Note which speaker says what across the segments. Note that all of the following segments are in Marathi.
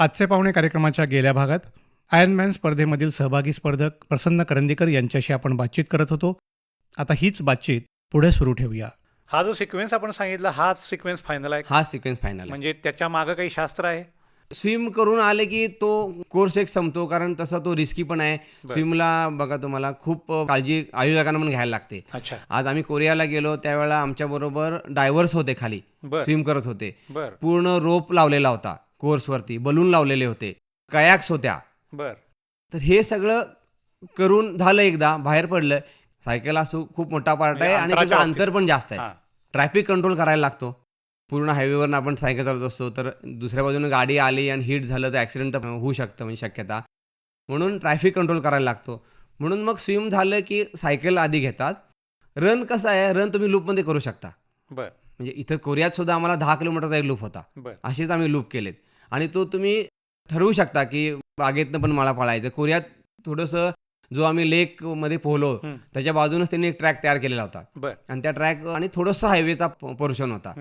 Speaker 1: आजचे पाहुणे कार्यक्रमाच्या गेल्या भागात आयर्नमॅन स्पर्धेमधील सहभागी स्पर्धक प्रसन्न करंदीकर यांच्याशी आपण बातचीत करत होतो. आता हीच बातचीत पुढे सुरू ठेवूया. हा जो सिक्वेन्स आपण सांगितला हाच सिक्वेन्स फायनल आहे.
Speaker 2: हा सिक्वेन्स फायनल आहे.
Speaker 1: म्हणजे त्याच्या मागं काही शास्त्र आहे?
Speaker 2: स्विम करून आले की तो कोर्स एक संपतो कारण तसा तो रिस्की पण आहे. स्विमला बघा तुम्हाला खूप काळजी आयोजकांना पण घ्यायला लागते. आज आम्ही कोरियाला गेलो त्यावेळेला आमच्याबरोबर डायव्हर्स होते खाली. स्विम करत होते. पूर्ण रोप लावलेला होता कोर्सवरती बलून लावलेले होते. कयाक्स होत्या.
Speaker 1: बर.
Speaker 2: तर हे सगळं करून झालं एकदा बाहेर पडलं. सायकल असो खूप मोठा पार्ट आहे
Speaker 1: म्हणजे
Speaker 2: आणि
Speaker 1: अंतराच्या
Speaker 2: त्याचं अंतर पण जास्त आहे. ट्रॅफिक कंट्रोल करायला लागतो. पूर्ण हायवेवरनं आपण सायकल चालवत असतो तर दुसऱ्या बाजूने गाडी आली आणि हिट झालं तर ॲक्सिडेंट तर होऊ शकतं म्हणजे शक्यता. म्हणून ट्रॅफिक कंट्रोल करायला लागतो. म्हणून मग स्विम झालं की सायकल आधी घेतात. रन कसं आहे? रन तुम्ही लूपमध्ये करू शकता.
Speaker 1: बर.
Speaker 2: म्हणजे इथं कोरियात सुद्धा आम्हाला दहा किलोमीटरचा एक लूप होता. असेच आम्ही लूप केलेत. आणि तो तुम्ही ठरवू शकता की बागेतनं पण मला पळायचं कोरियात थोडंसं जो आम्ही लेकमध्ये पोहलो
Speaker 1: हम्म.
Speaker 2: त्याच्या बाजूनच त्यांनी एक ट्रॅक तयार केलेला होता. आणि त्या ट्रॅक आणि थोडंसं हायवेचा पोर्शन होता.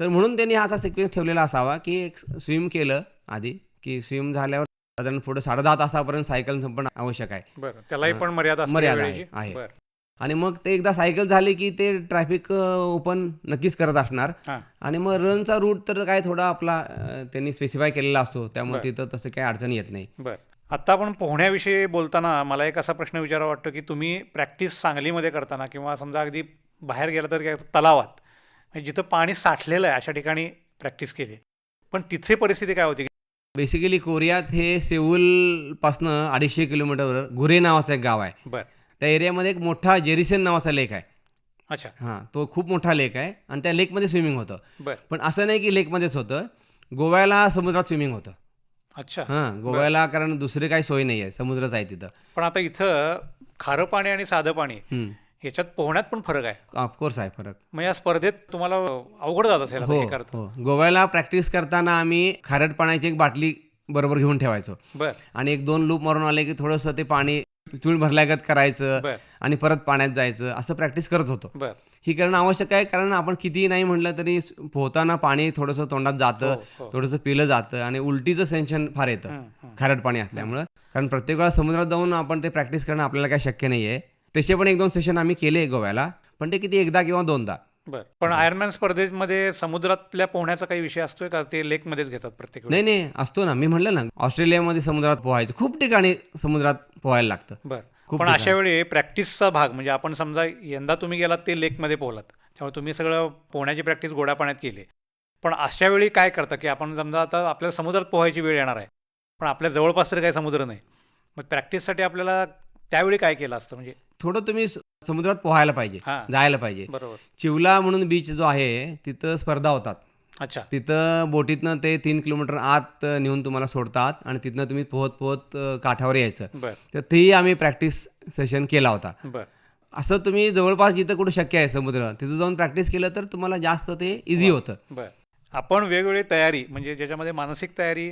Speaker 2: तर म्हणून त्यांनी हा सिक्वेन्स ठेवलेला असावा की एक स्विम केलं आधी की स्विम झाल्यावर साधारण पुढे साडे दहा तासापर्यंत सायकल संपणं आवश्यक आहे.
Speaker 1: त्यालाही. पण मर्यादा
Speaker 2: मर्यादा. आहे, आणि मग ते एकदा सायकल झाली की ते ट्रॅफिक ओपन नक्कीच करत असणार.
Speaker 1: हा.
Speaker 2: आणि मग रनचा रूट तर काय थोडा आपला त्यांनी स्पेसिफाय केलेला असतो. त्यामुळे. तिथं तसं काही अडचण येत नाही.
Speaker 1: बर. आता आपण पोहण्याविषयी बोलताना मला एक असा प्रश्न विचारा वाटतो की तुम्ही प्रॅक्टिस सांगलीमध्ये करताना किंवा समजा अगदी बाहेर गेला तर तलावात म्हणजे जिथं पाणी साठलेलं आहे अशा ठिकाणी प्रॅक्टिस केली पण तिथे परिस्थिती काय होती?
Speaker 2: बेसिकली कोरियात हे सेऊलपासनं अडीचशे किलोमीटरवर गुरे नावाचं एक गाव आहे.
Speaker 1: बर.
Speaker 2: त्या एरियामध्ये एक मोठा जेरिसन नावाचा लेक आहे.
Speaker 1: अच्छा.
Speaker 2: हां तो खूप मोठा लेक आहे आणि त्या लेकमध्ये स्विमिंग होतं.
Speaker 1: बर.
Speaker 2: पण असं नाही की लेकमध्येच होतं गोव्याला समुद्रात स्विमिंग होतं.
Speaker 1: अच्छा.
Speaker 2: हां गोव्याला कारण दुसरी काही सोय नाही आहे समुद्रच आहे तिथं.
Speaker 1: पण आता इथं खारं पाणी आणि साधं पाणी
Speaker 2: हम्म.
Speaker 1: ह्याच्यात पोहण्यात पण फरक आहे.
Speaker 2: ऑफकोर्स आहे फरक.
Speaker 1: मग या स्पर्धेत तुम्हाला अवघड जात असेल आता
Speaker 2: हो
Speaker 1: हे करता.
Speaker 2: हो. गोव्याला प्रॅक्टिस करताना आम्ही खारट पाण्याची एक बाटली बरोबर घेऊन ठेवायचो.
Speaker 1: बर.
Speaker 2: आणि एक दोन लूप मारून आले की थोडंसं ते पाणी चूळ भरल्यागत करायचं
Speaker 1: बर.
Speaker 2: आणि परत पाण्यात जायचं असं प्रॅक्टिस करत होतो.
Speaker 1: बर.
Speaker 2: ही करणं आवश्यक आहे कारण आपण कितीही नाही म्हटलं तरी स- पोहताना पाणी थोडंसं तोंडात जातं
Speaker 1: हो, हो.
Speaker 2: थोडंसं पिलं जातं आणि उलटीचं सेन्शन फार येतं. खारट पाणी असल्यामुळं. कारण प्रत्येक वेळा समुद्रात जाऊन आपण ते प्रॅक्टिस करणं आपल्याला काही शक्य नाही आहे तसे पण एक दोन सेशन आम्ही केले गोव्याला पण ते किती एकदा किंवा दोनदा.
Speaker 1: बर. पण आयर्नमॅन स्पर्धेमध्ये समुद्रातल्या पोहण्याचा काही विषय असतोय का? ते लेकमध्येच घेतात प्रत्येक वेळी.
Speaker 2: नाही नाही असतो ना. मी म्हटलं ना ऑस्ट्रेलियामध्ये समुद्रात पोहायचं खूप ठिकाणी समुद्रात पोहायला लागतं.
Speaker 1: बर.
Speaker 2: खूप
Speaker 1: पण अशा वेळी प्रॅक्टिसचा भाग म्हणजे आपण समजा यंदा तुम्ही गेलात ते लेकमध्ये पोहलात. त्यामुळे तुम्ही सगळं पोहण्याची प्रॅक्टिस गोड्या पाण्यात केली. पण अशा वेळी काय करतं की आपण समजा आता आपल्याला समुद्रात पोहायची वेळ येणार आहे पण आपल्या जवळपास तरी काही समुद्र नाही. मग प्रॅक्टिससाठी आपल्याला त्यावेळी काय केलं असतं? म्हणजे
Speaker 2: थोडं तुम्ही समुद्रात पोहायला पाहिजे जायला पाहिजे.
Speaker 1: बरोबर.
Speaker 2: चिवला म्हणून बीच जो आहे तिथं स्पर्धा होतात.
Speaker 1: अच्छा.
Speaker 2: तिथं बोटीतनं ते तीन किलोमीटर आत नेऊन तुम्हाला सोडतात आणि तिथनं तुम्ही पोहत पोहत काठावर यायचं. तर तेही आम्ही प्रॅक्टिस सेशन केला होता.
Speaker 1: बर.
Speaker 2: असं तुम्ही जवळपास जिथं कुठं शक्य आहे समुद्र तिथं जाऊन प्रॅक्टिस केलं तर तुम्हाला जास्त ते इझी होतं.
Speaker 1: आपण वेगवेगळी तयारी म्हणजे ज्याच्यामध्ये मानसिक तयारी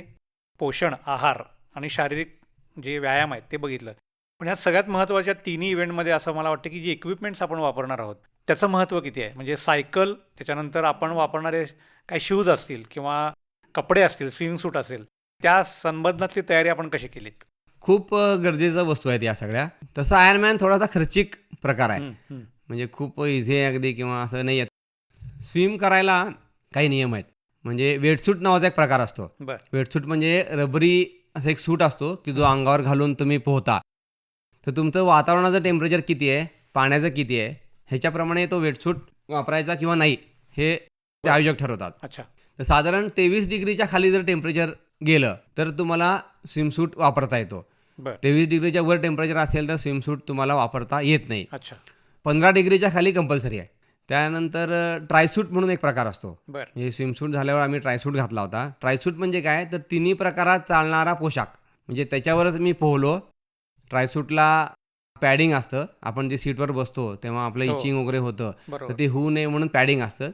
Speaker 1: पोषण आहार आणि शारीरिक जे व्यायाम आहेत ते बघितलं. पण ह्या सगळ्यात महत्त्वाच्या तिन्ही इव्हेंटमध्ये असं मला वाटतं की जे इक्विपमेंट्स आपण वापरणार आहोत त्याचं महत्त्व किती आहे? म्हणजे सायकल त्याच्यानंतर आपण वापरणारे काही शूज असतील किंवा कपडे असतील स्विमिंग सूट असेल त्या संबंधातली तयारी आपण कशी केलीत?
Speaker 2: खूप गरजेच्या वस्तू आहेत या सगळ्या. तसं आयर्नमॅन थोडासा खर्चिक प्रकार आहे. म्हणजे खूप इझी आहे अगदी किंवा असं नाही आहे. स्विम करायला काही नियम आहेत. म्हणजे वेटसूट नावाचा एक प्रकार असतो. वेटसूट म्हणजे रबरी असा एक सूट असतो की जो अंगावर घालून तुम्ही पोहता. तर तुमचं वातावरणाचं टेम्परेचर किती आहे? पाण्याचं किती आहे? ह्याच्याप्रमाणे तो वेटसूट वापरायचा किंवा नाही हे ते आयोजक ठरवतात.
Speaker 1: अच्छा.
Speaker 2: तर साधारण तेवीस डिग्रीच्या खाली जर टेम्परेचर गेलं तर तुम्हाला स्विमसूट वापरता येतो. तेवीस डिग्रीच्या वर टेम्परेचर असेल तर स्विमसूट तुम्हाला वापरता येत नाही.
Speaker 1: अच्छा.
Speaker 2: पंधरा डिग्रीच्या खाली कंपल्सरी आहे. त्यानंतर ट्रायसूट म्हणून एक प्रकार असतो. म्हणजे स्विमसूट झाल्यावर आम्ही ट्रायसूट घातला होता. ट्रायसूट म्हणजे काय? तर तिन्ही प्रकारात चालणारा पोशाख. म्हणजे त्याच्यावरच मी पोहलो. ट्रायसूटला पॅडिंग असतं. आपण जे सीटवर बसतो तेव्हा आपलं
Speaker 1: हो.
Speaker 2: इचिंग वगैरे होतं. तर ते होऊ नये म्हणून पॅडिंग असतं.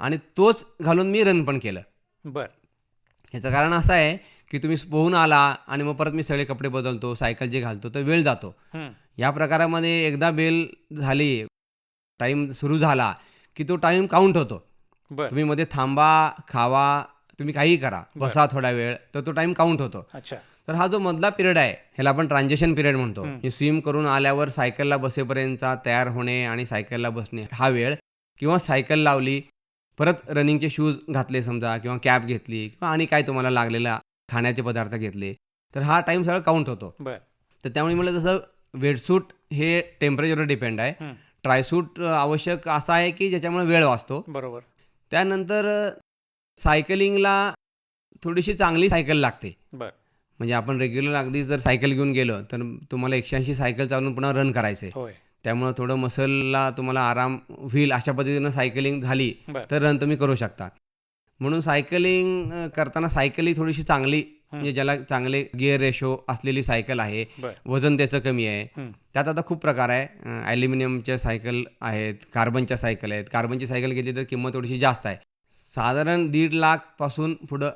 Speaker 2: आणि तोच घालून मी रन पण केलं.
Speaker 1: बर.
Speaker 2: ह्याचं कारण असं आहे की तुम्ही पोहून आला आणि मग परत मी सगळे कपडे बदलतो सायकल जे घालतो तर वेळ जातो. या प्रकारामध्ये एकदा बेल झाली टाईम सुरू झाला की तो टाईम काउंट होतो. तुम्ही मध्ये थांबा खावा तुम्ही काहीही करा. बसा थोडा वेळ तर तो टाईम काउंट होतो.
Speaker 1: अच्छा.
Speaker 2: तर हा जो मधला पिरियड आहे ह्याला आपण ट्रान्झेक्शन पिरियड म्हणतो. स्विम करून आल्यावर सायकलला बसेपर्यंतचा तयार होणे आणि सायकलला बसणे हा वेळ किंवा सायकल लावली परत रनिंगचे शूज घातले समजा किंवा कॅप घेतली किंवा आणि काय तुम्हाला लागलेला खाण्याचे पदार्थ घेतले तर हा टाईम सगळं काउंट होतो. तर त्यामुळे मला जसं वेटसूट हे टेम्परेचरवर डिपेंड आहे. ट्रायसूट आवश्यक असा आहे की ज्याच्यामुळे वेळ वाचतो.
Speaker 1: बरोबर.
Speaker 2: त्यानंतर सायकलिंगला थोडीशी चांगली सायकल लागते.
Speaker 1: बर.
Speaker 2: म्हणजे आपण रेग्युलर अगदी जर सायकल घेऊन गेलो तर तुम्हाला एकशे ऐंशी सायकल चालून पुन्हा रन करायचे. त्यामुळं थोडं मसलला तुम्हाला आराम होईल अशा पद्धतीनं सायकलिंग झाली तर रन तुम्ही करू शकता. म्हणून सायकलिंग करताना सायकल ही थोडीशी चांगली म्हणजे ज्याला चांगले गिअर रेशो असलेली सायकल आहे वजन त्याचं कमी आहे. त्यात आता खूप प्रकार आहे. ॲल्युमिनियमच्या सायकल आहेत कार्बनच्या सायकल आहेत. कार्बनची सायकल घेतली तर किंमत थोडीशी जास्त आहे. साधारण दीड लाखपासून पुढं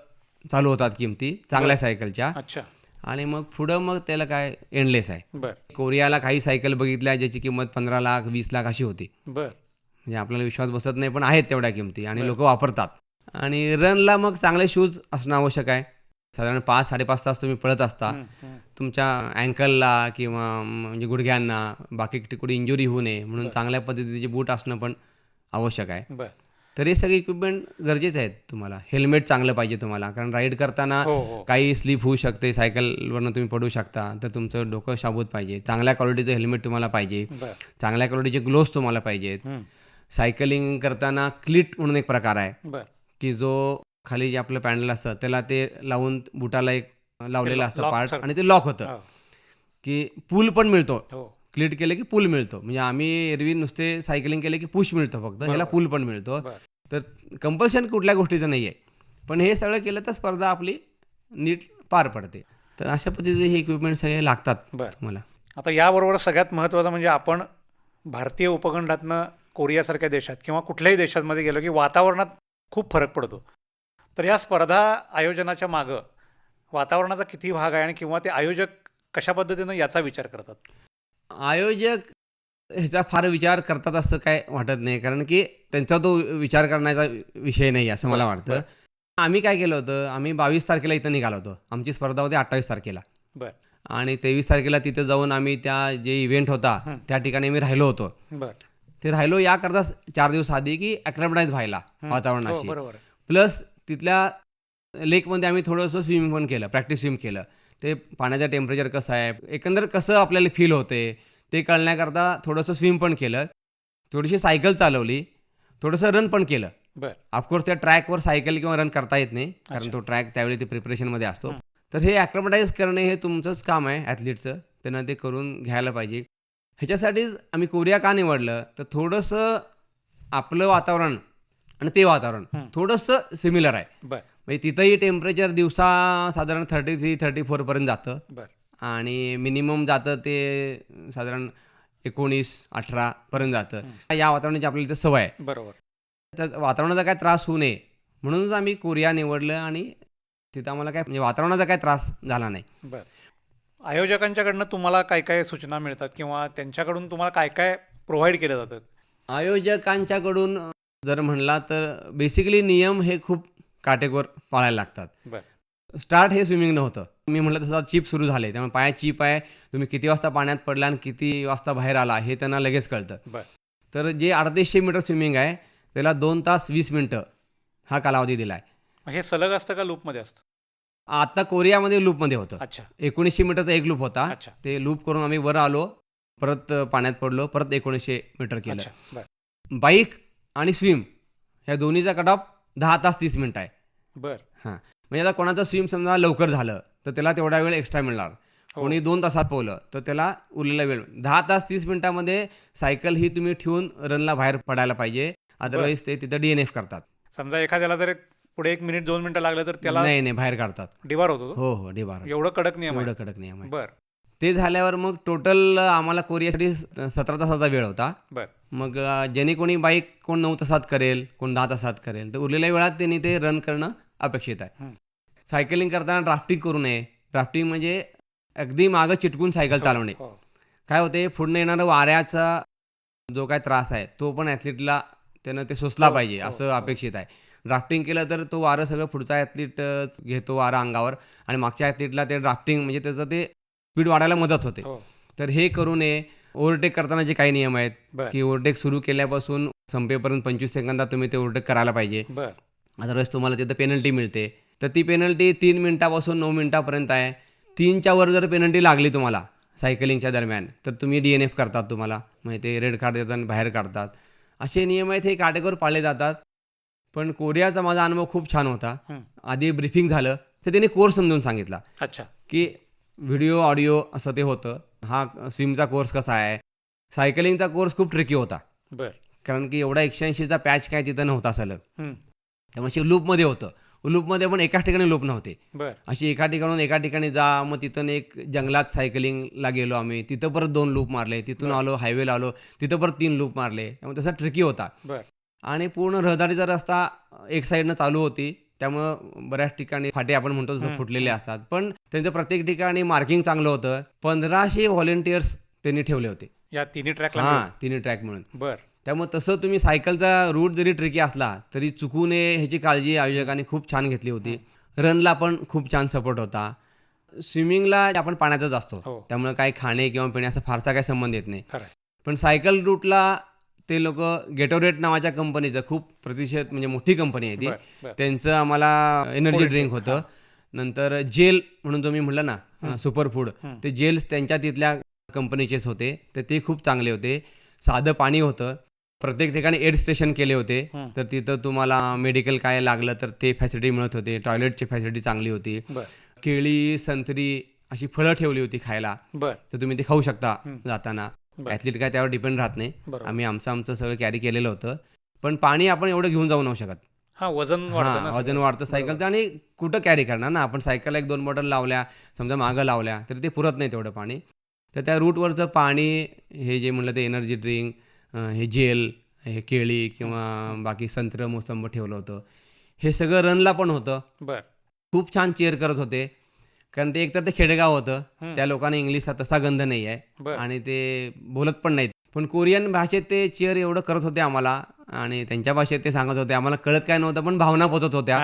Speaker 2: चालू होतात किमती चांगल्या सायकलच्या
Speaker 1: अच्छा.
Speaker 2: आणि मग पुढं मग त्याला काय एंडलेस आहे. कोरियाला काही सायकल बघितल्या ज्याची किंमत पंधरा लाख वीस लाख अशी होती.
Speaker 1: बर.
Speaker 2: म्हणजे आपल्याला विश्वास बसत नाही पण आहेत तेवढ्या किमती आणि लोक वापरतात. आणि रनला मग चांगले शूज असणं आवश्यक आहे. साधारण पाच साडेपाच तास तुम्ही पळत असता. तुमच्या अँकलला किंवा म्हणजे गुडघ्यांना बाकी कुठे इंजुरी होऊ नये म्हणून चांगल्या पद्धतीचे बूट असणं पण आवश्यक आहे.
Speaker 1: बर.
Speaker 2: तर हे सगळे इक्विपमेंट गरजेचे आहेत तुम्हाला. हेल्मेट चांगलं पाहिजे तुम्हाला. कारण राईड करताना
Speaker 1: हो हो.
Speaker 2: काही स्लिप होऊ शकते. सायकलवरनं तुम्ही पडू शकता. तर तुमचं डोकं शाबूत पाहिजे. चांगल्या क्वालिटीचं हेल्मेट तुम्हाला पाहिजे. चांगल्या क्वालिटीचे ग्लोव्स तुम्हाला पाहिजेत. सायकलिंग करताना क्लिट म्हणून एक प्रकार आहे. की जो खाली जे आपलं पॅनल असतं त्याला ते लावून बुटाला एक लावलेलं असतं पार्ट. आणि ते लॉक होतं.
Speaker 1: हो.
Speaker 2: की पूल पण मिळतो.
Speaker 1: हो.
Speaker 2: क्लिट केलं की पूल मिळतो. म्हणजे आम्ही एरवी नुसते सायकलिंग केलं की पुश मिळतो फक्त. ह्याला पूल पण मिळतो. तर कंपल्शन कुठल्या गोष्टीचं नाही आहे पण हे सगळं केलं तर स्पर्धा आपली नीट पार पडते. तर अशा पद्धतीचे हे इक्विपमेंट सगळे लागतात तुम्हाला.
Speaker 1: आता याबरोबर सगळ्यात महत्त्वाचं म्हणजे आपण भारतीय उपखंडातनं कोरियासारख्या देशात किंवा कुठल्याही देशांमध्ये गेलो की वातावरणात खूप फरक पडतो. तर या स्पर्धा आयोजनाच्या मागं वातावरणाचा किती भाग आहे आणि किंवा ते आयोजक कशा पद्धतीनं याचा विचार करतात?
Speaker 2: आयोजक ह्याचा फार विचार करतात असं काय वाटत नाही. कारण की त्यांचा तो विचार करण्याचा विषय नाही असं मला वाटतं. आम्ही काय केलं होतं? आम्ही बावीस तारखेला इथं निघालो होतो. आमची स्पर्धा होती अठ्ठावीस तारखेला.
Speaker 1: बर.
Speaker 2: आणि तेवीस तारखेला तिथे जाऊन आम्ही त्या जे इव्हेंट होता. त्या ठिकाणी आम्ही राहिलो होतो.
Speaker 1: बर.
Speaker 2: ते राहिलो याकरताच चार दिवस आधी की ॲक्लमडाईज व्हायला. वातावरणाशी.
Speaker 1: हो,
Speaker 2: प्लस तिथल्या लेकमध्ये आम्ही थोडंसं स्विमिंग पण केलं प्रॅक्टिस स्विम केलं. ते पाण्याचं टेम्परेचर कसं आहे? एकंदर कसं आपल्याला फील होते? ते कळण्याकरता थोडंसं स्विम पण केलं. थोडीशी सायकल चालवली. थोडंसं रन पण केलं.
Speaker 1: बर.
Speaker 2: ऑफकोर्स त्या ट्रॅकवर सायकल किंवा रन करता येत नाही कारण तो ट्रॅक त्यावेळी ते प्रिपरेशनमध्ये असतो. तर हे ॲक्रोमटाईज करणे हे तुमचंच काम आहे ॲथलीटचं त्यांना ते करून घ्यायला पाहिजे. ह्याच्यासाठीच आम्ही कोरिया का निवडलं? तर थोडंसं आपलं वातावरण आणि ते वातावरण. थोडंसं सिमिलर आहे.
Speaker 1: बर.
Speaker 2: म्हणजे तिथंही टेम्परेचर दिवसा साधारण थर्टी थ्री थर्टी फोरपर्यंत जातं.
Speaker 1: बर.
Speaker 2: आणि मिनिमम जातं ते साधारण एकोणीस अठरापर्यंत जातं. या वातावरणाची आपल्याला इथं सवय आहे.
Speaker 1: बरोबर.
Speaker 2: तर वातावरणाचा काय त्रास होऊ नये म्हणूनच आम्ही कोरिया निवडलं आणि तिथं आम्हाला काय म्हणजे वातावरणाचा काय त्रास झाला नाही.
Speaker 1: बर. आयोजकांच्याकडनं तुम्हाला काय काय सूचना मिळतात किंवा त्यांच्याकडून तुम्हाला काय काय प्रोव्हाइड केलं जातं?
Speaker 2: आयोजकांच्याकडून जर म्हणला तर बेसिकली नियम हे खूप काटेकोर पाळायला लागतात. स्टार्ट हे स्विमिंग नव्हतं मी म्हटलं तसं चिप सुरू झाले. त्यामुळे पायात चिप आहे. तुम्ही किती वाजता पाण्यात पडला आणि किती वाजता बाहेर आला हे त्यांना लगेच कळतं.
Speaker 1: बर.
Speaker 2: तर जे अडतीसशे मीटर स्विमिंग आहे त्याला दोन तास वीस मिनटं हा कालावधी दिला आहे
Speaker 1: हे सलग असतं का लूपमध्ये असतं?
Speaker 2: आता कोरियामध्ये लूपमध्ये होतं.
Speaker 1: अच्छा.
Speaker 2: एकोणीसशे मीटरचा एक लूप होता.
Speaker 1: अच्छा.
Speaker 2: ते लूप करून आम्ही वर आलो परत पाण्यात पडलो परत एकोणीसशे मीटर केलं. बाईक आणि स्विम ह्या दोन्हीचा कट ऑफ दहा तास तीस मिनटं आहे.
Speaker 1: बर.
Speaker 2: हां. म्हणजे आता कोणाचं स्विम समजा लवकर झालं तर त्याला तेवढा वेळ एक्स्ट्रा मिळणार.
Speaker 1: हो.
Speaker 2: कोणी दोन तासात पोहलं तर त्याला उरलेला वेळ दहा तास तीस मिनिटामध्ये सायकल ही तुम्ही ठेवून रनला बाहेर पडायला पाहिजे. अदरवाईज ते तिथं डी एन एफ करतात.
Speaker 1: समजा एखाद्याला जर पुढे एक मिनिट दोन मिनिटं लागलं तर त्याला
Speaker 2: नाही नाही बाहेर काढतात.
Speaker 1: डिबार होतो?
Speaker 2: हो हो डी बार
Speaker 1: एवढं कडक नियम
Speaker 2: एवढं कडक नियम आहे.
Speaker 1: बर.
Speaker 2: ते झाल्यावर मग टोटल आम्हाला कोरियासाठी सतरा तासाचा वेळ होता.
Speaker 1: बर.
Speaker 2: मग ज्याने कोणी बाईक कोण नऊ तासात करेल कोण दहा तासात करेल तर उरलेल्या वेळात त्यांनी ते रन करणं अपेक्षित आहे.
Speaker 1: हं.
Speaker 2: सायकलिंग करताना ड्राफ्टिंग करू नये. ड्राफ्टिंग म्हणजे अगदी मागं चिटकून सायकल चालवणे.
Speaker 1: हो.
Speaker 2: काय होते पुढनं येणारा वाऱ्याचा जो काय त्रास आहे तो पण ॲथलीटला त्यानं ते सोसला
Speaker 1: हो,
Speaker 2: पाहिजे
Speaker 1: हो,
Speaker 2: असं
Speaker 1: हो.
Speaker 2: अपेक्षित आहे. ड्राफ्टिंग केलं तर तो वारं सगळं पुढचा ॲथलीट घेतो वारं अंगावर आणि मागच्या ॲथलीटला ते ड्राफ्टिंग म्हणजे त्याचं ते स्पीड वाढायला मदत होते.
Speaker 1: हो.
Speaker 2: तर हे करू नये. ओव्हरटेक करताना जे काही नियम आहेत की ओव्हरटेक सुरू केल्यापासून संपेपर्यंत पंचवीस सेकंदात तुम्ही ते ओव्हरटेक करायला पाहिजे. अदरवाईज तुम्हाला तिथं पेनल्टी मिळते. तर ती पेनल्टी तीन मिनटापासून नऊ मिनटापर्यंत आहे. तीनच्या वर जर पेनल्टी लागली तुम्हाला सायकलिंगच्या दरम्यान तर तुम्ही डी एन एफ करतात तुम्हाला. म्हणजे ते रेड कार्ड देतात आणि बाहेर काढतात. असे नियम आहेत हे काटेकोर पाळले जातात. पण कोरियाचा माझा अनुभव खूप छान होता. आधी ब्रिफिंग झालं तर त्यांनी कोर्स समजून सांगितला.
Speaker 1: अच्छा.
Speaker 2: की व्हिडिओ ऑडिओ असं ते होतं. हा स्विमचा कोर्स कसा आहे? सायकलिंगचा कोर्स खूप ट्रिकी होता.
Speaker 1: बर.
Speaker 2: कारण की एवढा एकशे ऐंशीचा पॅच काय तिथं नव्हता सलग. त्यामुळे लूपमध्ये होतं. लूपमध्ये पण एकाच ठिकाणी लूप नव्हते. अशी एका ठिकाणून एका ठिकाणी जा मग तिथून एक जंगलात सायकलिंगला गेलो आम्ही. तिथं परत दोन लूप मारले. तिथून. आलो हायवेला आलो. तिथं परत तीन लूप मारले. त्यामुळे तसा ट्रिकी होता. आणि पूर्ण रहदारीचा रस्ता एक साईडनं चालू होती. त्यामुळं बऱ्याच ठिकाणी फाटे आपण म्हणतो
Speaker 1: हम्म,
Speaker 2: फुटलेले असतात. पण त्यांचं प्रत्येक ठिकाणी मार्किंग चांगलं होतं. पंधराशे व्हॉलेंटियर्स त्यांनी ठेवले होते.
Speaker 1: या तिन्ही ट्रॅकला
Speaker 2: हां तिन्ही ट्रॅक म्हणून
Speaker 1: बर.
Speaker 2: त्यामुळे तसं तुम्ही सायकलचा रूट जरी ट्रिकी असला तरी चुकू नये ह्याची काळजी आयोजकांनी खूप छान घेतली होती. रनला पण खूप छान सपोर्ट होता. स्विमिंगला आपण पाण्यातच असतो.
Speaker 1: हो.
Speaker 2: त्यामुळे काही खाणे किंवा पिण्याचा फारसा काही संबंध येत नाही. पण सायकल रूटला ते लोक गेटोरेट नावाच्या कंपनीचं खूप प्रतिशत म्हणजे मोठी कंपनी आहे ती. त्यांचं आम्हाला एनर्जी ड्रिंक होतं. नंतर जेल म्हणून तुम्ही म्हटलं ना सुपर फूड. ते जेल्स त्यांच्या तिथल्या कंपनीचेच होते. तर ते खूप चांगले होते. साधं पाणी होतं. प्रत्येक ठिकाणी एड स्टेशन केले होते. तर तिथं तुम्हाला मेडिकल काय लागलं तर ते फॅसिलिटी मिळत होते. टॉयलेटची फॅसिलिटी चांगली होती. केळी संत्री अशी फळं ठेवली होती खायला. तर तुम्ही ते खाऊ शकता. जाताना. ॲथलीट काय त्यावर डिपेंड राहत नाही. आम्ही आमचं आमचं सगळं कॅरी केलेलं होतं. पण पाणी आपण एवढं घेऊन जाऊ नाही शकत.
Speaker 1: हा वजन
Speaker 2: वजन. वाढतं सायकलचं आणि कुठं कॅरी करणार ना? आपण सायकलला एक दोन बॉटल लावल्या समजा मागं लावल्या तर ते पुरत नाही तेवढं पाणी. तर त्या रूटवरचं पाणी हे जे म्हणलं ते एनर्जी ड्रिंक हे जेल हे केळी किंवा बाकी संत्र मोसंब ठेवलं होतं. हे सगळं रनला पण होतं.
Speaker 1: बर.
Speaker 2: खूप छान चेअर करत होते. कारण ते एकतर ते खेडेगाव होतं. त्या लोकांना इंग्लिशचा तसा गंध नाही आहे. आणि ते बोलत पण नाहीत. पण कोरियन भाषेत ते चेअर एवढं करत होते आम्हाला. आणि त्यांच्या भाषेत ते सांगत होते. आम्हाला कळत काय नव्हतं पण भावना पोचत होत्या.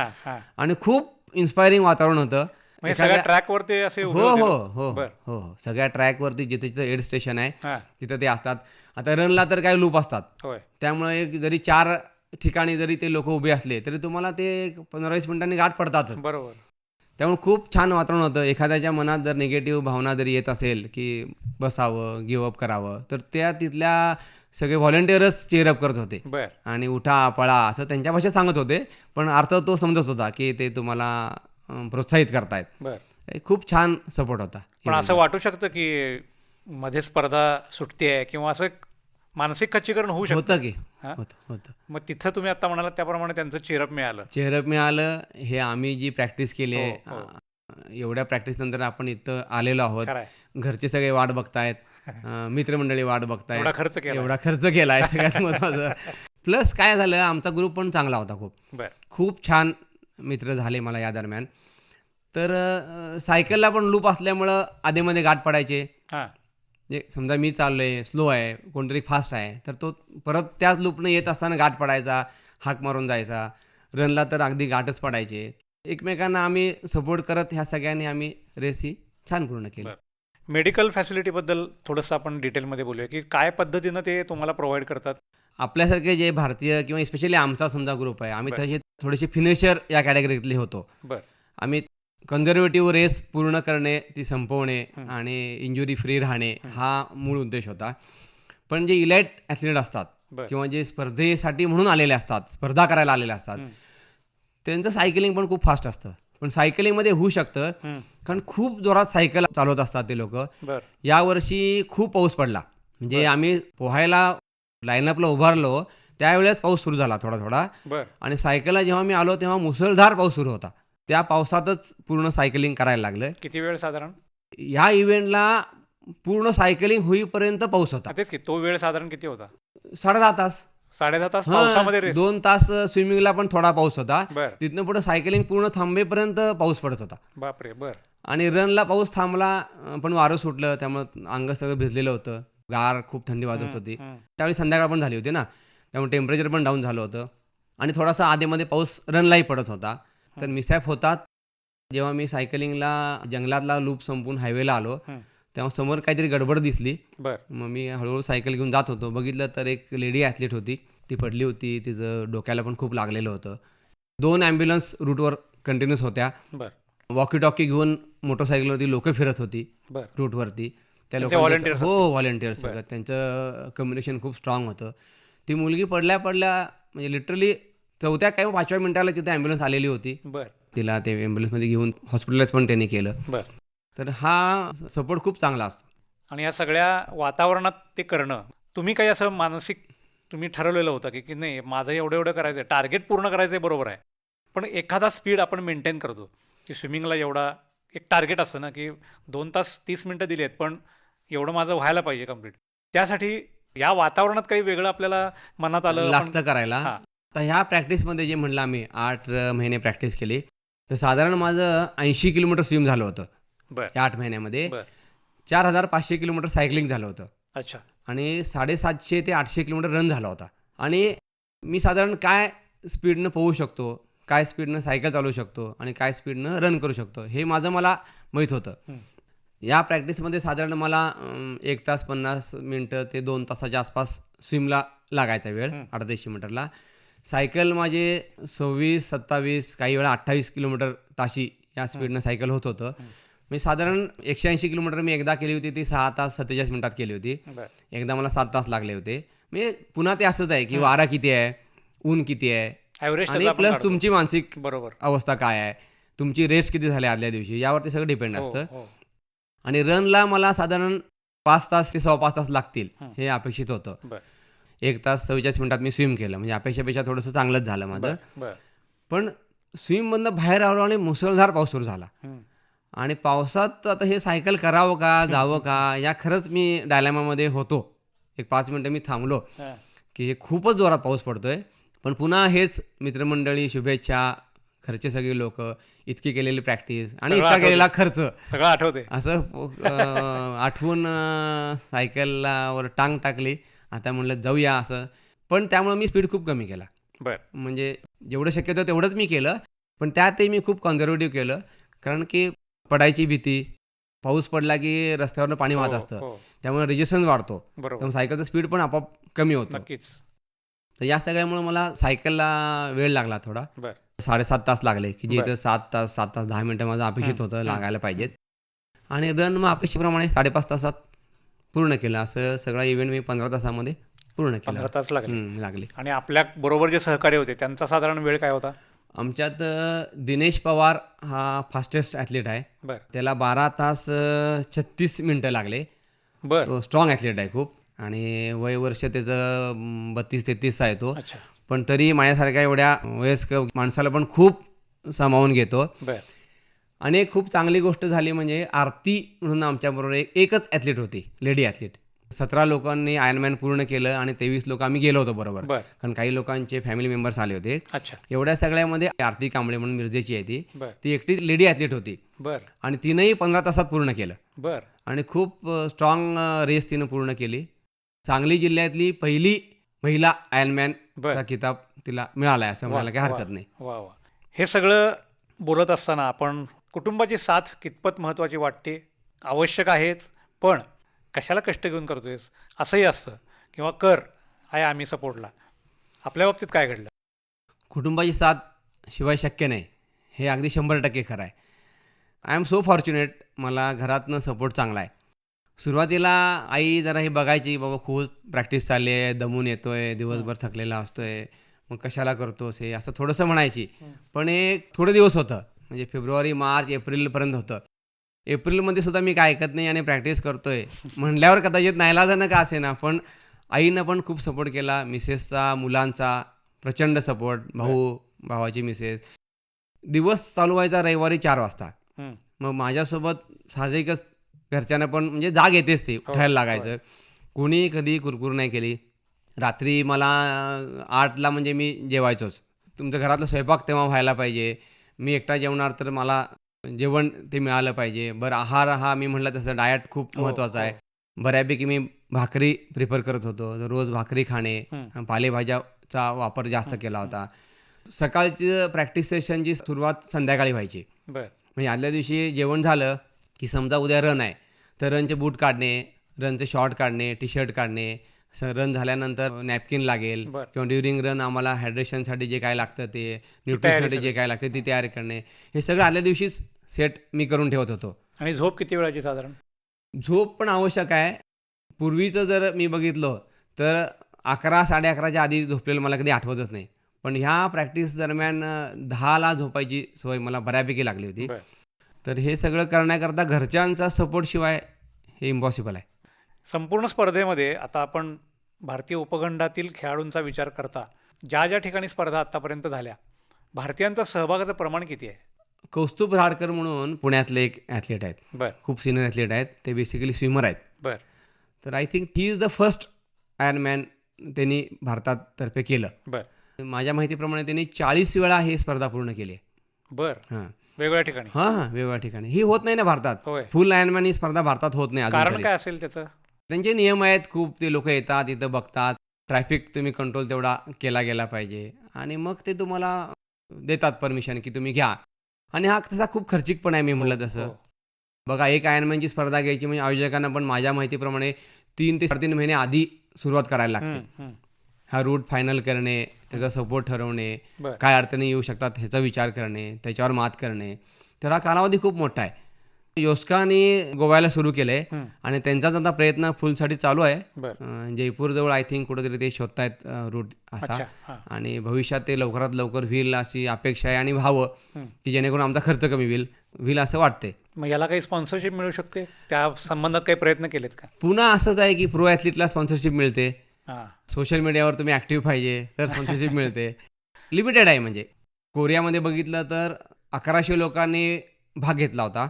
Speaker 2: आणि खूप इन्स्पायरिंग वातावरण होतं.
Speaker 1: म्हणजे सगळ्या
Speaker 2: एखाद्या-
Speaker 1: ट्रॅकवर ते असे
Speaker 2: हो हो. हो. हो हो. सगळ्या ट्रॅकवरती जिथे जिथे एड स्टेशन आहे तिथं ते असतात. आता रनला तर काही लूप असतात. त्यामुळे एक जरी चार ठिकाणी जरी ते लोक उभे असले तरी तुम्हाला ते पंधरा वीस मिनिटांनी गाठ पडतातच.
Speaker 1: बरोबर.
Speaker 2: त्यामुळे खूप छान वातावरण होतं. एखाद्याच्या मनात जर निगेटिव्ह भावना जरी येत असेल की बसावं गिवअप करावं तर त्या तिथल्या सगळे व्हॉलेंटियरच चेअरअप करत होते. आणि उठा पळा असं त्यांच्या भाषेत सांगत होते. पण अर्थ तो समजत होता की ते तुम्हाला प्रोत्साहित करतायत.
Speaker 1: बर.
Speaker 2: खूप छान सपोर्ट होता.
Speaker 1: पण असं वाटू शकतं की मध्ये स्पर्धा सुटते आहे किंवा असं मानसिक खच्चीकरण होऊ शकतं.
Speaker 2: होतं की.
Speaker 1: हा?
Speaker 2: होतं होतं.
Speaker 1: मग तिथं तुम्ही आता म्हणाला त्याप्रमाणे त्यांचं चेअरअप मिळालं.
Speaker 2: चेहरप मिळालं हे आम्ही जी प्रॅक्टिस केली आहे
Speaker 1: हो, हो.
Speaker 2: अं, एवढ्या प्रॅक्टिस नंतर आपण इथं आलेलो आहोत.
Speaker 1: आहे.
Speaker 2: घरचे सगळे वाट बघतायत. अं, मित्रमंडळी वाट बघतायत.
Speaker 1: एवढा खर्च केला
Speaker 2: एवढा खर्च केला आहे सगळ्यात महत्वाचं. प्लस काय झालं आमचा ग्रुप पण चांगला होता खूप.
Speaker 1: बर.
Speaker 2: खूप छान मित्र झाले मला या दरम्यान. तर अं, सायकलला पण लूप असल्यामुळं आधेमध्ये गाठ पडायचे.
Speaker 1: हा.
Speaker 2: म्हणजे समजा मी चाललो आहे स्लो आहे कोणतरी फास्ट आहे तर तो परत त्याच लूपनं येत असताना गाठ पडायचा हाक मारून जायचा. रनला तर अगदी गाठच पडायचे. एकमेकांना आम्ही सपोर्ट करत ह्या सगळ्यांनी आम्ही रेस ही छान पूर्ण केली.
Speaker 1: मेडिकल फॅसिलिटीबद्दल थोडंसं आपण डिटेलमध्ये बोलूया की काय पद्धतीनं ते तुम्हाला प्रोव्हाइड करतात?
Speaker 2: आपल्यासारखे जे भारतीय किंवा स्पेशली आमचा समजा ग्रुप आहे आम्ही. तसे थोडेसे फिनिशर या कॅटेगरीतले होतो.
Speaker 1: बर.
Speaker 2: आम्ही कन्झर्वेटिव्ह रेस पूर्ण करणे ती संपवणे. आणि इंजुरी फ्री राहणे हा मूळ उद्देश होता. पण जे इलाइट ॲथलीट असतात किंवा जे स्पर्धेसाठी म्हणून आलेले असतात स्पर्धा करायला आलेले असतात. त्यांचं सायकलिंग पण खूप फास्ट असतं. पण सायकलिंगमध्ये होऊ शकतं. कारण खूप जोरात सायकल चालवत असतात ते लोक. यावर्षी खूप पाऊस पडला. म्हणजे आम्ही पोहायला लाईनअपला उभारलो त्यावेळेस पाऊस सुरू झाला थोडा थोडा आणि सायकलला जेव्हा मी आलो तेव्हा मुसळधार पाऊस सुरू होता. त्या पावसातच पूर्ण सायकलिंग करायला लागलं.
Speaker 1: किती वेळ साधारण?
Speaker 2: ह्या इव्हेंटला पूर्ण सायकलिंग होईपर्यंत पाऊस होता.
Speaker 1: तेच की तो वेळ साधारण किती होता?
Speaker 2: साडे दहा तास.
Speaker 1: साडे दहा तास
Speaker 2: हां,
Speaker 1: पावसामध्ये रेस.
Speaker 2: दोन तास स्विमिंगला पण थोडा पाऊस होता.
Speaker 1: बर.
Speaker 2: तिथनं पुढे सायकलिंग पूर्ण थांबेपर्यंत पाऊस पडत होता.
Speaker 1: बापरे बर.
Speaker 2: आणि रनला पाऊस थांबला अं, पण वारं सुटलं त्यामुळे अंग सगळं भिजलेलं होतं. गार खूप थंडी वाजत होती. त्यावेळी संध्याकाळ पण झाली होती ना. त्यामुळे टेम्परेचर पण डाऊन झालं होतं. आणि थोडासा आधीमध्ये पाऊस रनलाही पडत होता. तर मिसॅप होतात. जेव्हा मी सायकलिंगला जंगलातला लूप संपून हायवेला आलो. तेव्हा समोर काहीतरी गडबड दिसली. मग मी हळूहळू सायकल घेऊन जात होतो. बघितलं तर एक लेडी ॲथलीट होती. ती पडली होती. तिचं डोक्याला पण खूप लागलेलं होतं. दोन ॲम्ब्युलन्स रूटवर कंटिन्यूस होत्या. वॉकी टॉकी घेऊन मोटरसायकलवरती लोकं फिरत होती. रूटवरती. त्या
Speaker 1: volunteers
Speaker 2: हो व्हॉलेंटियर सगळं. त्यांचं कम्युनिकेशन खूप स्ट्रॉंग होतं. ती मुलगी पडल्या पडल्या म्हणजे लिटरली चौथ्या काही पाचव्या मिनिटाला तिथे ॲम्ब्युलन्स आलेली होती.
Speaker 1: बर.
Speaker 2: तिला ते ॲम्ब्युलन्समध्ये घेऊन हॉस्पिटलाइज पण त्यांनी केलं.
Speaker 1: बर.
Speaker 2: तर हा सपोर्ट खूप चांगला असतो.
Speaker 1: आणि या सगळ्या वातावरणात ते करणं तुम्ही काही असं मानसिक तुम्ही ठरवलेलं होतं की की नाही माझं एवढं एवढं करायचं आहे टार्गेट पूर्ण करायचं आहे बरोबर आहे. पण एखादा स्पीड आपण मेंटेन करतो की स्विमिंगला एवढा एक टार्गेट असतं ना की दोन तास तीस मिनटं दिली आहेत पण एवढं माझं व्हायला पाहिजे कंप्लीट त्यासाठी या वातावरणात काही वेगळं आपल्याला मनात आलं
Speaker 2: लागतं करायला.
Speaker 1: हां.
Speaker 2: तर ह्या प्रॅक्टिसमध्ये जे म्हणलं आम्ही आठ महिने प्रॅक्टिस केली तर साधारण माझं ऐंशी किलोमीटर स्विम झालं होतं.
Speaker 1: बर.
Speaker 2: या आठ महिन्यामध्ये चार हजार पाचशे किलोमीटर सायकलिंग झालं होतं.
Speaker 1: अच्छा.
Speaker 2: आणि साडेसातशे ते आठशे किलोमीटर रन झाला होता. आणि मी साधारण काय स्पीडनं पोहू शकतो काय स्पीडनं सायकल चालवू शकतो आणि काय स्पीडनं रन करू शकतो हे माझं मला माहीत होतं. या प्रॅक्टिसमध्ये साधारण मला एक तास पन्नास मिनटं ते दोन तासाच्या आसपास स्विमला लागायचा वेळ. अडतीसशे मीटरला. सायकल माझे सव्वीस सत्तावीस काही वेळा अठ्ठावीस किलोमीटर ताशी या स्पीडनं सायकल होत होतं. मी साधारण एकशे ऐंशी किलोमीटर मी एकदा केली होती ती सहा तास सत्तेचाळीस मिनिटात केली होती. एकदा मला सात तास लागले होते. म्हणजे पुन्हा ते असंच आहे की वारा किती आहे ऊन किती आहे
Speaker 1: ॲव्हरेज
Speaker 2: आणि प्लस तुमची मानसिक
Speaker 1: बरोबर.
Speaker 2: अवस्था काय आहे तुमची रेस्ट किती झाली आदल्या दिवशी यावरती सगळं डिपेंड
Speaker 1: हो,
Speaker 2: असतं.
Speaker 1: हो.
Speaker 2: आणि रनला मला साधारण पाच तास ते सव्वा पाच तास लागतील
Speaker 1: हं.
Speaker 2: अपेक्षित होतं. एक तास चव्वेचाळीस मिनिटात मी स्विम केलं. म्हणजे अपेक्षापेक्षा थोडंसं चांगलंच झालं माझं. पण स्विममधनं बाहेर आलो आणि मुसळधार पाऊस सुरू झाला. आणि पावसात आता हे सायकल करावं का जावं का या खरंच मी डायलॅमामध्ये होतो. एक पाच मिनटं मी थांबलो. की हे खूपच जोरात पाऊस पडतोय. पण पुन्हा हेच मित्रमंडळी शुभेच्छा घरचे सगळे लोक इतकी केलेली प्रॅक्टिस आणि इतका. केलेला खर्च.
Speaker 1: सगळं आठवते
Speaker 2: असं आठवून सायकलला वर टांग टाकली. आता म्हणलं जाऊया असं. पण त्यामुळं मी स्पीड खूप कमी केला.
Speaker 1: बर.
Speaker 2: म्हणजे जेवढं शक्य होतं तेवढंच मी केलं. पण त्यातही मी खूप कॉन्झर्वेटिव्ह केलं. कारण की पडायची भीती पाऊस पडला की रस्त्यावरनं पाणी वाहत
Speaker 1: हो,
Speaker 2: असतं.
Speaker 1: हो.
Speaker 2: त्यामुळे रेजिस्टन्स वाढतो. त्यामुळे सायकलचं स्पीड पण आपोआप कमी होतं.
Speaker 1: नक्कीच.
Speaker 2: तर या सगळ्यामुळे मला सायकलला वेळ लागला थोडा. साडेसात तास लागले की जे
Speaker 1: बरं.
Speaker 2: इथं सात तास सात तास दहा मिनटं माझं अपेक्षित होतं. लागायला पाहिजेत. आणि रन मग अपेक्षेप्रमाणे साडेपाच तासात पूर्ण केलं. असं सगळा इव्हेंट मी पंधरा तासामध्ये पूर्ण केला.
Speaker 1: पंधरा तास लागले.
Speaker 2: लागले.
Speaker 1: आणि आपल्या बरोबर जे सहकारी होते त्यांचा साधारण वेळ काय होता?
Speaker 2: आमच्यात अ, दिनेश पवार हा फास्टेस्ट ॲथलीट आहे.
Speaker 1: बर.
Speaker 2: त्याला बारा तास छत्तीस मिनटं लागले.
Speaker 1: बर.
Speaker 2: तो स्ट्रॉंग ॲथलीट आहे खूप. आणि वय वर्ष त्याचं बत्तीस तेहतीसचा आहे तो.
Speaker 1: अच्छा.
Speaker 2: पण तरी माझ्यासारख्या एवढ्या वयस्कर माणसाला पण खूप सामावून घेतो.
Speaker 1: बर.
Speaker 2: आणि एक खूप चांगली गोष्ट झाली म्हणजे आरती म्हणून आमच्याबरोबर एक एकच ॲथलीट होती लेडी ॲथलीट सतरा लोकांनी आयर्नमॅन पूर्ण केलं आणि तेवीस लोक आम्ही गेलो होतो बरोबर.
Speaker 1: बर.
Speaker 2: कारण काही लोकांचे फॅमिली मेंबर्स आले होते.
Speaker 1: अच्छा.
Speaker 2: एवढ्या सगळ्यामध्ये आरती कांबळे म्हणून मिरजेची आहे ती. ती एकटी लेडी ॲथलीट होती.
Speaker 1: बर.
Speaker 2: आणि तिनंही पंधरा तासात पूर्ण केलं.
Speaker 1: बर.
Speaker 2: आणि खूप स्ट्रॉंग रेस तिनं पूर्ण केली. सांगली जिल्ह्यातली पहिली महिला आयर्नमॅनचा
Speaker 1: बर.
Speaker 2: किताब तिला मिळाला आहे असं म्हणायला काही. हरकत नाही.
Speaker 1: हे सगळं बोलत असताना आपण कुटुंबाची साथ कितपत महत्त्वाची वाटते? आवश्यक आहेच पण कशाला कष्ट घेऊन करतोयस? असंही असतं. किंवा कर आहे आम्ही सपोर्टला. आपल्या बाबतीत काय घडलं?
Speaker 2: कुटुंबाची साथ शिवाय शक्य नाही. हे अगदी शंभर टक्के खरं आहे. आय एम सो फॉर्च्युनेट मला घरातनं सपोर्ट चांगला आहे. सुरुवातीला आई जरा हे बघायची बाबा खूप प्रॅक्टिस चालली आहे दमून येतोय दिवसभर थकलेला असतोय मग कशाला करतोस? हे असं थोडंसं म्हणायची. पण एक थोडे दिवस होतं. म्हणजे फेब्रुवारी मार्च एप्रिलपर्यंत होतं. एप्रिलमध्ये सुद्धा मी काय ऐकत नाही आणि प्रॅक्टिस करतोय. म्हणल्यावर कदाचित नाईलाजानं का असे ना पण आईनं पण खूप सपोर्ट केला मिसेसचा मुलांचा प्रचंड सपोर्ट भाऊ भावाची मिसेस दिवस चालू व्हायचा रविवारी चार वाजता.
Speaker 1: हं.
Speaker 2: मग माझ्यासोबत साहजिकच घरच्यांना पण म्हणजे जाग येतेच ती उठायला लागायचं. कोणी कधी कुरकुर नाही केली. रात्री मला आठला म्हणजे मी जेवायचोच. तुमचं घरातलं स्वयंपाक तेव्हा व्हायला पाहिजे. मी एकटा जेवणार तर मला जेवण ते मिळालं पाहिजे. बरं आहार हा मी म्हटलं तसं डायट खूप
Speaker 1: हो,
Speaker 2: महत्त्वाचा आहे.
Speaker 1: हो.
Speaker 2: बऱ्यापैकी मी भाकरी प्रिफर करत होतो. रोज भाकरी खाणे. पालेभाज्याचा वापर जास्त केला होता. सकाळची प्रॅक्टिस सेशनची सुरुवात संध्याकाळी व्हायची.
Speaker 1: बर.
Speaker 2: म्हणजे आदल्या दिवशी जेवण झालं की समजा उद्या रन आहे तर रनचे बूट काढणे रनचे शॉर्ट काढणे टी शर्ट काढणे रन झाल्यानंतर नॅपकिन लागेल. किंवा ड्युरिंग रन आम्हाला हायड्रेशनसाठी जे काय लागतं ते न्यूट्रिशनसाठी जे काय लागतं ती तयारी करणे. हे सगळं आदल्या दिवशीच सेट मी करून ठेवत होतो.
Speaker 1: आणि झोप किती वेळाची साधारण?
Speaker 2: झोप पण आवश्यक आहे. पूर्वीचं जर मी बघितलं तर अकरा साडे अकराच्या आधी झोपलेलं मला कधी आठवतच नाही. पण ह्या प्रॅक्टिस दरम्यान दहाला झोपायची सवय मला बऱ्यापैकी लागली होती. तर हे सगळं करण्याकरता घरच्यांचा सपोर्ट शिवाय हे इम्पॉसिबल आहे.
Speaker 1: संपूर्ण स्पर्धेमध्ये आता आपण भारतीय उपखंडातील खेळाडूंचा विचार करता ज्या ज्या ठिकाणी स्पर्धा आत्तापर्यंत झाल्या भारतीयांचा सहभागाचं प्रमाण किती आहे?
Speaker 2: कौस्तुभ राडकर म्हणून पुण्यातले एक ॲथलीट आहेत.
Speaker 1: बर.
Speaker 2: खूप सिनियर ॲथलीट आहेत. ते बेसिकली स्विमर आहेत.
Speaker 1: बर.
Speaker 2: तर I think he is the first ironman त्यांनी भारतात तर्फे केलं.
Speaker 1: बर.
Speaker 2: माझ्या माहितीप्रमाणे त्यांनी चाळीस वेळा ही स्पर्धा पूर्ण केली आहे.
Speaker 1: बर.
Speaker 2: हां.
Speaker 1: वेगवेगळ्या ठिकाणी.
Speaker 2: हां हां वेगवेगळ्या ठिकाणी. ही होत नाही ना भारतात.
Speaker 1: होय.
Speaker 2: फुल आयर्नमॅन ही स्पर्धा भारतात होत नाही अजून
Speaker 1: कारण
Speaker 2: तरी.
Speaker 1: काय असेल त्याचं?
Speaker 2: त्यांचे नियम आहेत खूप ते लोक येतात इथं बघतात. ट्रॅफिक तुम्ही कंट्रोल तेवढा केला गेला पाहिजे. आणि मग ते तुम्हाला देतात परमिशन की तुम्ही घ्या. आणि हा तसा खूप खर्चिक पण आहे मी म्हटलं तसं.
Speaker 1: हो.
Speaker 2: बघा एक आयर्नमॅनची स्पर्धा घ्यायची म्हणजे आयोजकांना पण माझ्या माहितीप्रमाणे तीन ते साडेतीन महिने आधी सुरुवात करायला लागते. हा रूट फायनल करणे त्याचा सपोर्ट ठरवणे काय अडचणी येऊ शकतात ह्याचा विचार करणे त्याच्यावर मात करणे. तर हा कालावधी खूप मोठा आहे. योस्कानी गोव्याला सुरू केलं आहे
Speaker 1: हम्म.
Speaker 2: आणि त्यांचाच आता प्रयत्न फुलसाठी चालू आहे.
Speaker 1: बर.
Speaker 2: अं, जयपूरजवळ आय थिंक कुठेतरी ते शोधतायत रूट असा. आणि भविष्यात ते लवकरात लवकर होईल अशी अपेक्षा आहे आणि व्हावं. की जेणेकरून आमचा खर्च कमी होईल होईल असं वाटते
Speaker 1: मग याला काही स्पॉन्सरशिप मिळू शकते? त्या संबंधात काही प्रयत्न केलेत का?
Speaker 2: पुन्हा असंच आहे की प्रो ॲथलीटला स्पॉन्सरशिप मिळते. सोशल मीडियावर तुम्ही ॲक्टिव्ह पाहिजे तर स्पॉन्सरशिप मिळते. लिमिटेड आहे म्हणजे. कोरियामध्ये बघितलं तर अकराशे लोकांनी भाग घेतला होता.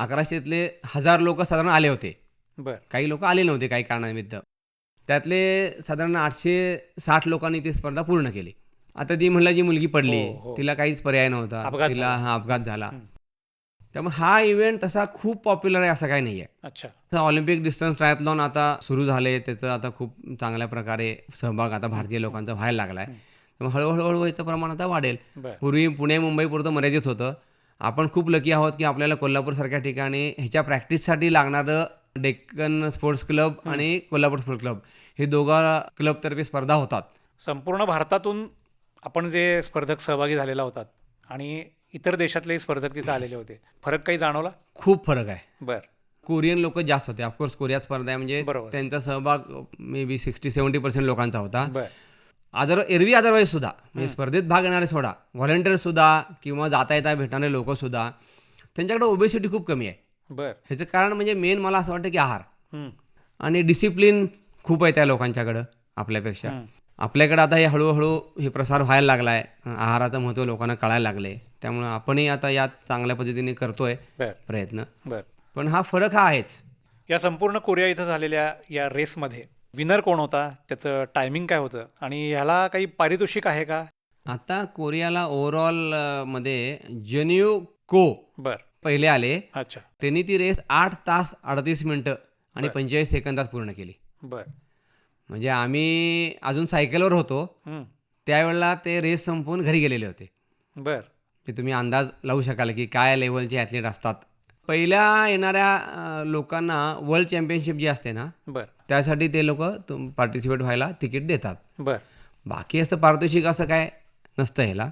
Speaker 2: अकराशेतले हजार लोक साधारण आले होते.
Speaker 1: बर.
Speaker 2: काही लोक आले नव्हते काही कारणानिमित्त. त्यातले साधारण आठशे साठ लोकांनी ती स्पर्धा पूर्ण केली. आता ती म्हणलं जी मुलगी पडली
Speaker 1: हो, हो.
Speaker 2: तिला काहीच पर्याय नव्हता.
Speaker 1: अपघात
Speaker 2: तिला
Speaker 1: झाला.
Speaker 2: हा अपघात झाला.
Speaker 1: हम्म.
Speaker 2: त्यामुळे हा इव्हेंट तसा खूप पॉप्युलर आहे असं काही नाही आहे
Speaker 1: अच्छा
Speaker 2: ऑलिम्पिक डिस्टन्स ट्रायथलॉन आता सुरू झाले त्याचं आता खूप चांगल्या प्रकारे सहभाग आता भारतीय लोकांचा व्हायला लागला आहे त्यामुळे हळूहळू हळूहळू याचं प्रमाण आता वाढेल.
Speaker 1: बर.
Speaker 2: पूर्वी पुणे मुंबईपुरतं मर्यादित होतं. आपण खूप लकी आहोत की आपल्याला कोल्हापूरसारख्या ठिकाणी ह्याच्या प्रॅक्टिससाठी लागणारं डेक्कन स्पोर्ट्स क्लब आणि कोल्हापूर स्पोर्ट्स क्लब हे दोघा क्लबतर्फे स्पर्धा होतात.
Speaker 1: संपूर्ण भारतातून आपण जे स्पर्धक सहभागी झालेला होतात आणि इतर देशातलेही स्पर्धक तिथे आलेले होते. फरक काही जाणवला?
Speaker 2: खूप फरक आहे.
Speaker 1: बर.
Speaker 2: कोरियन लोक जास्त होते. ऑफकोर्स कोरियात स्पर्धा आहे म्हणजे
Speaker 1: बरोबर.
Speaker 2: त्यांचा सहभाग maybe sixty seventy percent लोकांचा होता.
Speaker 1: बर.
Speaker 2: अदर एरवी अदरवाईज सुद्धा म्हणजे स्पर्धेत भाग घेणारे सोडा व्हॉलेंटियर सुद्धा किंवा जाता येता भेटणारे लोक सुद्धा त्यांच्याकडे ओबेसिटी खूप कमी आहे.
Speaker 1: बर.
Speaker 2: ह्याचं कारण म्हणजे मेन मला असं वाटतं की आहार. आणि डिसिप्लिन खूप आहे त्या लोकांच्याकडं आपल्यापेक्षा. आपल्याकडे आता हे हळूहळू हे प्रसार व्हायला लागला आहे आहाराचं महत्त्व लोकांना कळायला लागले त्यामुळं आपणही आता यात चांगल्या पद्धतीने करतोय प्रयत्न. पण हा फरक हा आहेच.
Speaker 1: या संपूर्ण कोरिया इथं झालेल्या या रेसमध्ये विनर कोण होता? त्याचं टायमिंग काय होतं? आणि ह्याला काही पारितोषिक आहे का?
Speaker 2: आता कोरियाला ओव्हरऑलमध्ये जन्यू को
Speaker 1: बर.
Speaker 2: पहिले आले.
Speaker 1: अच्छा.
Speaker 2: त्यांनी ती रेस आठ तास अडतीस मिनटं आणि. पंचेचाळीस सेकंदात पूर्ण केली.
Speaker 1: बर.
Speaker 2: म्हणजे आम्ही अजून सायकलवर होतो. त्यावेळेला ते रेस संपवून घरी गेलेले होते.
Speaker 1: बर.
Speaker 2: की तुम्ही अंदाज लावू शकाल की काय लेवलचे ॲथलीट असतात. पहिल्या येणाऱ्या लोकांना वर्ल्ड चॅम्पियनशिप जी असते ना
Speaker 1: बर.
Speaker 2: त्यासाठी ते लोक पार्टिसिपेट व्हायला तिकीट देतात.
Speaker 1: बर.
Speaker 2: बाकी असं पारितोषिक असं काय नसतं ह्याला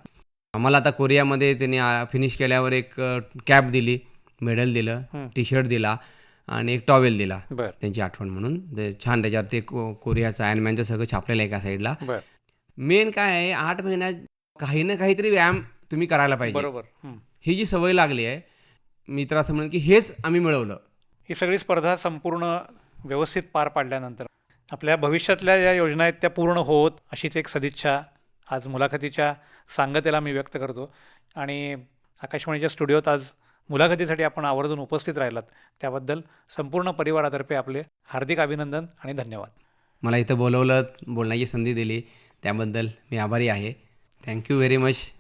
Speaker 2: आम्हाला आता कोरियामध्ये त्यांनी फिनिश केल्यावर एक कॅप दिली मेडल दिलं. टी शर्ट दिला आणि एक टॉवेल दिला. त्यांची आठवण म्हणून. छान त्याच्यावर ते को कोरियाचं आयनमॅनचं सगळं छापलेलं आहे एका साईडला मेन काय आहे आठ महिन्यात काही ना काहीतरी व्यायाम तुम्ही करायला पाहिजे.
Speaker 1: बरोबर.
Speaker 2: ही जी सवय लागली आहे मी तर असं म्हणेन की हेच आम्ही मिळवलं.
Speaker 1: ही सगळी स्पर्धा संपूर्ण व्यवस्थित पार पाडल्यानंतर आपल्या भविष्यातल्या ज्या योजना आहेत त्या पूर्ण होत अशीच एक सदिच्छा आज मुलाखतीच्या सांगतेला मी व्यक्त करतो. आणि आकाशवाणीच्या स्टुडिओत आज मुलाखतीसाठी आपण आवर्जून उपस्थित राहिलात. त्याबद्दल संपूर्ण परिवारातर्फे आपले हार्दिक अभिनंदन आणि धन्यवाद.
Speaker 2: मला इथं बोलवलं बोलण्याची संधी दिली. त्याबद्दल मी आभारी आहे. Thank you very much